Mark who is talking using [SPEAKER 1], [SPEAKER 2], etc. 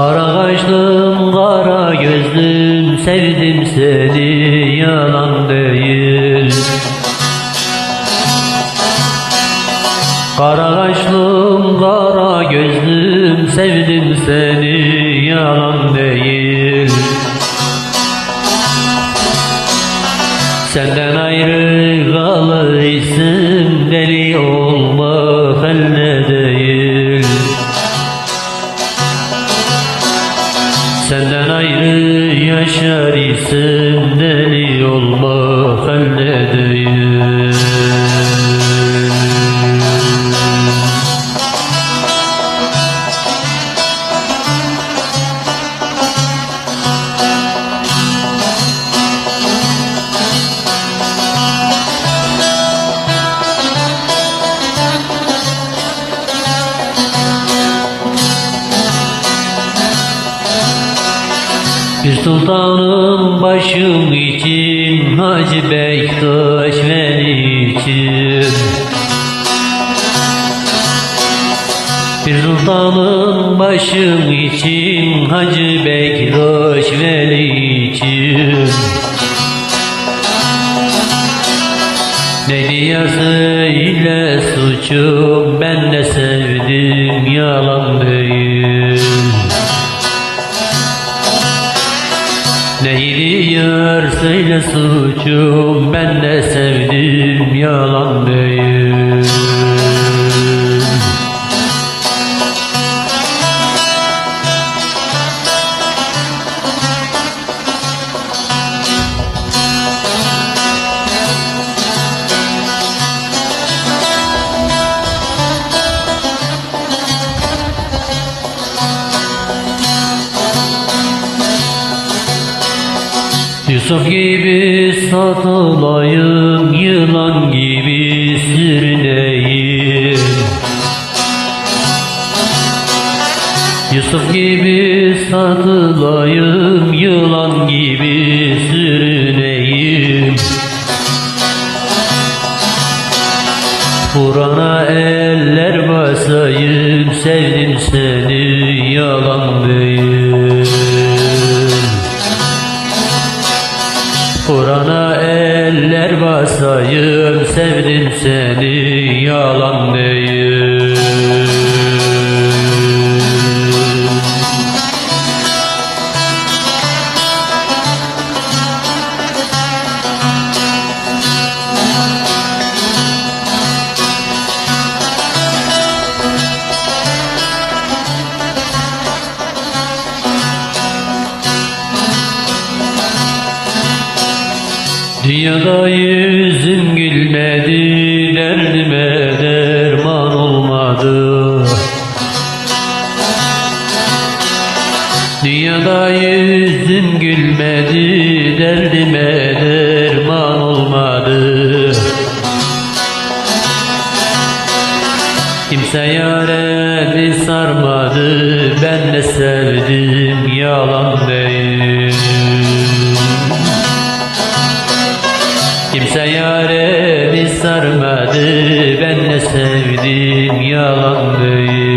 [SPEAKER 1] Kara kaşlım kara gözlüm sevdim seni yalan değil. Kara kaşlım kara gözlüm sevdim seni yalan değil. Senden ayrı kalıysın deli olmak elde yaşar isim deli olmak Bir sultanım başım için Hacı Bektaş için. Bir sultanım başım için Hacı Bektaş için. Ne diye söyle suçum ben de sevdim yalan değil yar söyle suçum ben de sevdim yalan Yusuf gibi satılayım, yılan gibi sürüneyim. Yusuf gibi satılayım, yılan gibi sürüneyim. Kur'an'a eller basayım, sevdim seni yalan değil. Eller basayım sevdim seni yalan değil Dünyada yüzüm gülmedi, derdime derman olmadı. Dünyada yüzüm gülmedi, derdime derman olmadı. Kimse yaremi sarmadı, ben de sevdim yalan değil. Kimse yaremi sarmadı. Ben de sevdim yalan değil